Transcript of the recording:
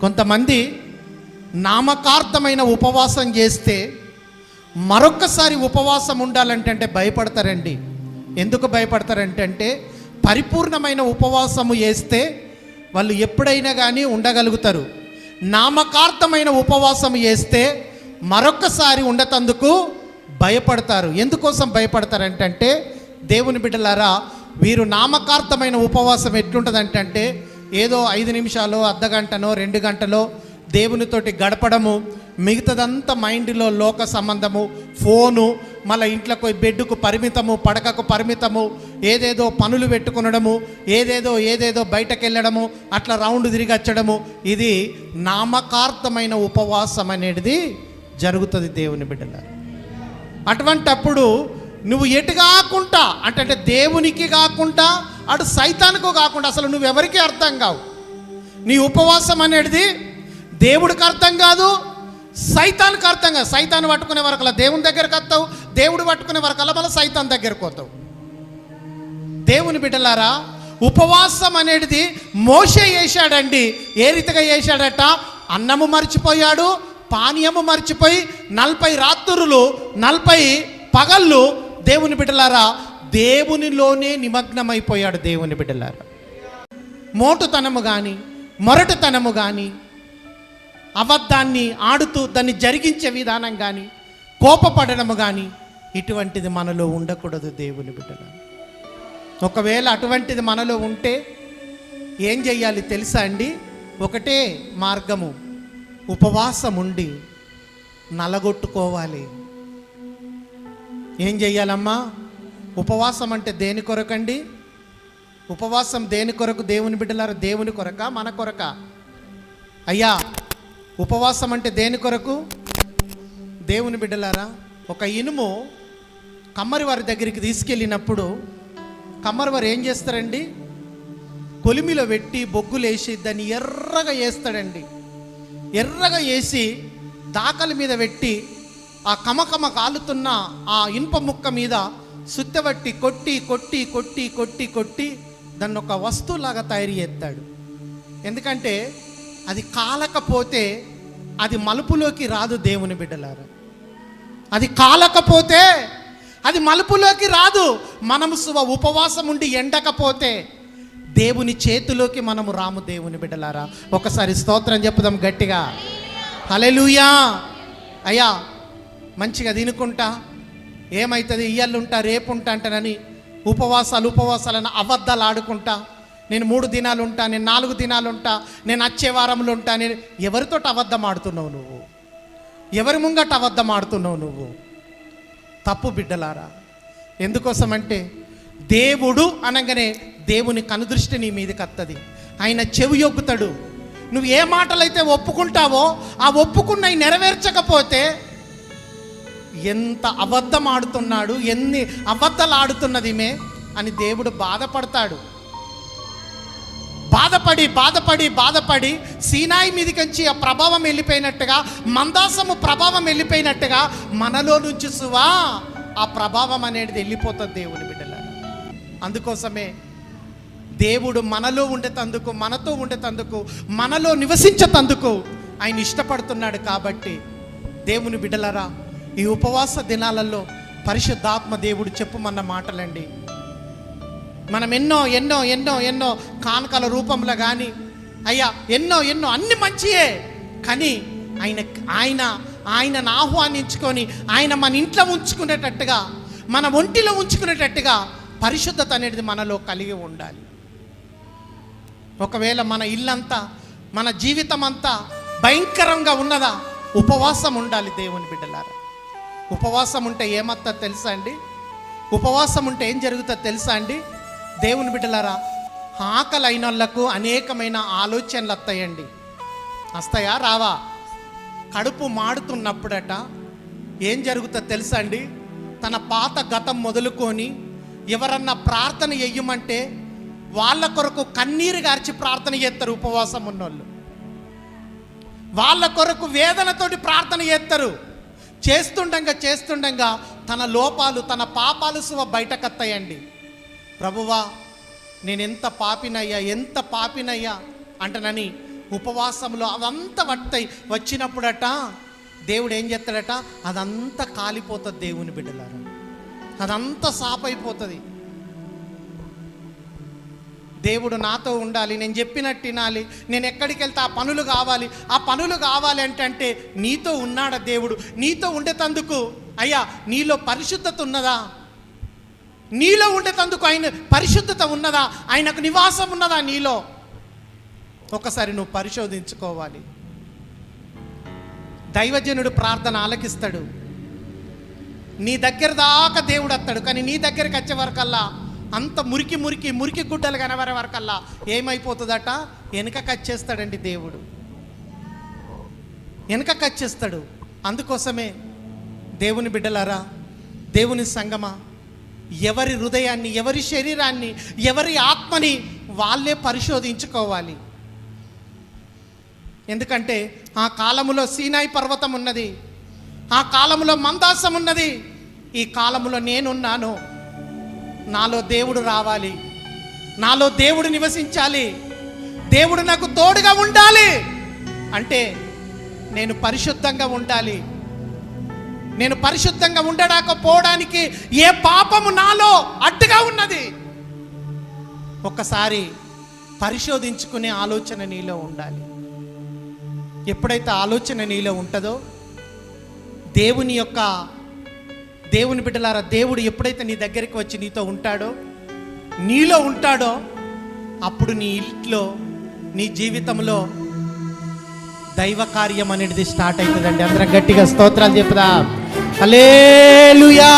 కొంతమంది నామకార్థమైన ఉపవాసం చేస్తే మరొక్కసారి ఉపవాసం ఉండాలంటే భయపడతారండి. ఎందుకు భయపడతారంటే పరిపూర్ణమైన ఉపవాసము చేస్తే వాళ్ళు ఎప్పుడైనా కానీ ఉండగలుగుతారు. నామకార్థమైన ఉపవాసం చేస్తే మరొక్కసారి ఉండతందుకు భయపడతారు. ఎందుకోసం భయపడతారంటే దేవుని బిడ్డలారా వీరు నామకార్థమైన ఉపవాసం ఎట్లుంటుందంటే ఏదో ఐదు నిమిషాలు అర్ధ గంటనో రెండు గంటలో దేవునితోటి గడపడము మిగతాదంతా మైండ్లో లోక సంబంధము ఫోను మళ్ళీ ఇంట్లోకి పోయి బెడ్కు పరిమితము పడకకు పరిమితము ఏదేదో పనులు పెట్టుకునడము ఏదేదో ఏదేదో బయటకు వెళ్ళడము అట్లా రౌండ్ తిరిగి వచ్చడము ఇది నామకార్థమైన ఉపవాసం అనేది జరుగుతుంది దేవుని బిడ్డల అటువంటప్పుడు నువ్వు ఎటు కాకుండా అంటే అంటే దేవునికి కాకుండా అటు సైతానికి కాకుండా అసలు నువ్వెవరికి అర్థం కావు. నీ ఉపవాసం అనేది దేవుడికి అర్థం కాదు సైతానికి అర్థం కాదు. సైతాన్ని పట్టుకునే వరకల్లా దేవుని దగ్గరకు వస్తావు దేవుడు పట్టుకునే వరకల్లా మళ్ళీ సైతాన్ దగ్గరకు వస్తావు దేవుని బిడ్డలారా ఉపవాసం అనేది మోసే చేశాడండి. ఏ రీతిగా చేశాడట? అన్నము మర్చిపోయాడు పానీయము మర్చిపోయి నలభై రాత్రులు నలభై పగళ్ళు దేవుని బిడ్డలారా దేవునిలోనే నిమగ్నమైపోయాడు దేవుని బిడ్డలారా. మోటుతనము కానీ మొరటుతనము కానీ అబద్ధాన్ని ఆడుతూ దాన్ని జరిగించే విధానం కానీ కోపపడడము కానీ ఇటువంటిది మనలో ఉండకూడదు దేవుని బిడ్డల ఒకవేళ అటువంటిది మనలో ఉంటే ఏం చెయ్యాలి తెలుసా అండి? ఒకటే మార్గము ఉపవాసం ఉండి నలగొట్టుకోవాలి. ఏం చెయ్యాలమ్మా? ఉపవాసం అంటే దేని కొరకండి? ఉపవాసం దేని కొరకు? దేవుని బిడ్డలారు దేవుని కొరక? మన కొరక? అయ్యా ఉపవాసం అంటే దేని కొరకు? దేవుని బిడ్డలారా ఒక ఇనుము కమ్మరి వారి దగ్గరికి తీసుకెళ్ళినప్పుడు కమ్మరి వారు ఏం చేస్తారండి? కొలిమిలో పెట్టి బొగ్గులేసి దాన్ని ఎర్రగా వేస్తాడండి ఎర్రగా వేసి దాకల మీద పెట్టి ఆ కమకమ కాలుతున్న ఆ ఇనుప ముక్క మీద సుత్తబట్టి కొట్టి కొట్టి కొట్టి కొట్టి కొట్టి దాన్ని ఒక వస్తువులాగా తయారు చేస్తాడు. ఎందుకంటే అది కాలకపోతే అది మలుపులోకి రాదు దేవుని బిడ్డలారా. అది కాలకపోతే అది మలుపులోకి రాదు. మనము శుభ ఉపవాసం ఉండి ఎండకపోతే దేవుని చేతిలోకి మనము రాము దేవుని బిడ్డలారా. ఒకసారి స్తోత్రం చెప్పుదాం గట్టిగా. హలెలుయా అయ్యా మంచిగా తినుకుంటా ఏమవుతుంది ఇయ్యల్లుంటా రేపుంటా అంటానని ఉపవాసాలు ఉపవాసాలను అబద్ధాలు ఆడుకుంటా. నేను మూడు దినాలు ఉంటా నేను నాలుగు దినాలు ఉంటా నేను వచ్చే వారంలో ఉంటా నేను ఎవరితో అబద్ధం ఆడుతున్నావు నువ్వు? ఎవరి ముంగట అబద్ధం ఆడుతున్నావు నువ్వు? తప్పు బిడ్డలారా ఎందుకోసమంటే దేవుడు అనగానే దేవుని కనుదృష్టి నీ మీదకి వస్తుంది ఆయన చెవి యొగ్గుతాడు నువ్వు ఏ మాటలైతే ఒప్పుకుంటావో ఆ ఒప్పుకున్నవి నెరవేర్చకపోతే ఎంత అబద్ధం ఆడుతున్నాడు ఎన్ని అబద్ధాలు ఆడుతున్నది మే అని దేవుడు బాధపడతాడు. బాధపడి బాధపడి బాధపడి సీనాయి మీదకించి ఆ ప్రభావం వెళ్ళిపోయినట్టుగా మందాసము ప్రభావం వెళ్ళిపోయినట్టుగా మనలో నుంచి సువా ఆ ప్రభావం అనేది వెళ్ళిపోతుంది దేవుని బిడ్డల అందుకోసమే దేవుడు మనలో ఉండేతందుకు మనతో ఉండేటందుకు మనలో నివసించేతందుకు ఆయన ఇష్టపడుతున్నాడు కాబట్టి దేవుని బిడ్డలరా ఈ ఉపవాస దినాలలో పరిశుద్ధాత్మ దేవుడు చెప్పుమన్న మాటలండి. మనం ఎన్నో ఎన్నో ఎన్నో ఎన్నో కానుకల రూపంలో కానీ అయ్యా ఎన్నో ఎన్నో అన్ని మంచియే. కానీ ఆయన ఆయన ఆయనను ఆహ్వానించుకొని ఆయన మన ఇంట్లో ఉంచుకునేటట్టుగా మన ఒంటిలో ఉంచుకునేటట్టుగా పరిశుద్ధత అనేది మనలో కలిగి ఉండాలి. ఒకవేళ మన ఇల్లంతా మన జీవితం అంతా భయంకరంగా ఉన్నదా ఉపవాసం ఉండాలి దేవుని బిడ్డలారా. ఉపవాసం ఉంటే ఏమత్తా తెలుసా అండి? ఉపవాసం ఉంటే ఏం జరుగుతుందో తెలుసా అండి? దేవుని బిడ్డలారా ఆకలి వాళ్ళకు అనేకమైన ఆలోచనలు వస్తాయండి వస్తాయా రావా? కడుపు మాడుతున్నప్పుడట ఏం జరుగుతుందో తెలుసా అండి? తన పాత గతం మొదలుకొని ఎవరన్నా ప్రార్థన చెయ్యమంటే వాళ్ళ కొరకు కన్నీరు గార్చి ప్రార్థన చేస్తారు ఉపవాసం ఉన్నోళ్ళు వాళ్ళ కొరకు వేదనతోటి ప్రార్థన చేస్తారు చేస్తుండగా చేస్తుండగా తన లోపాలు తన పాపాలు సువ బయటకత్తాయండి. ప్రభువా నేను ఎంత పాపినయ్యా ఎంత పాపినయ్యా అంటనని ఉపవాసంలో అదంతా వస్తాయి వచ్చినప్పుడట దేవుడు ఏం చేస్తాడట? అదంతా కాలిపోతుంది దేవుని బిడ్డలారా. అదంతా సాపైపోతుంది. దేవుడు నాతో ఉండాలి నేను చెప్పినట్టు వినాలి నేను ఎక్కడికి వెళ్తే ఆ పనులు కావాలి ఆ పనులు కావాలి అంటే నీతో ఉన్నాడా దేవుడు? నీతో ఉండేటందుకు అయ్యా నీలో పరిశుద్ధత ఉన్నదా? నీలో ఉండేటందుకు ఆయన పరిశుద్ధత ఉన్నదా? ఆయనకు నివాసం ఉన్నదా నీలో? ఒకసారి నువ్వు పరిశోధించుకోవాలి. దైవజనుడు ప్రార్థన ఆలకిస్తాడు. నీ దగ్గర దాకా దేవుడు వస్తాడు కానీ నీ దగ్గరికి వచ్చే వరకల్లా అంత మురికి మురికి మురికి గుడ్డలు కనబడే వరకల్లా ఏమైపోతుందట? వెనుక కచ్చేస్తాడండి దేవుడు. వెనుక కచ్చేస్తాడు అందుకోసమే దేవుని బిడ్డలారా దేవుని సంగమా ఎవరి హృదయాన్ని ఎవరి శరీరాన్ని ఎవరి ఆత్మని వాళ్ళే పరిశోధించుకోవాలి. ఎందుకంటే ఆ కాలములో సీనాయి పర్వతం ఉన్నది ఆ కాలములో మందాసం ఉన్నది ఈ కాలములో నేనున్నాను. నాలో దేవుడు రావాలి. నాలో దేవుడు నివసించాలి. దేవుడు నాకు తోడుగా ఉండాలి. అంటే నేను పరిశుద్ధంగా ఉండాలి. నేను పరిశుద్ధంగా ఉండడాకపోవడానికి ఏ పాపము నాలో అడ్డుగా ఉన్నది? ఒక్కసారి పరిశోధించుకునే ఆలోచన నీలో ఉండాలి. ఎప్పుడైతే ఆలోచన నీలో ఉంటుందో దేవుని యొక్క దేవుని బిడ్డలారా దేవుడు ఎప్పుడైతే నీ దగ్గరికి వచ్చి నీతో ఉంటాడో నీలో ఉంటాడో అప్పుడు నీ ఇంట్లో నీ జీవితంలో దైవ కార్యం అనేది స్టార్ట్ అవుతుందండి. అందరం గట్టిగా స్తోత్రాలు చెప్పుదా. అలేలుయా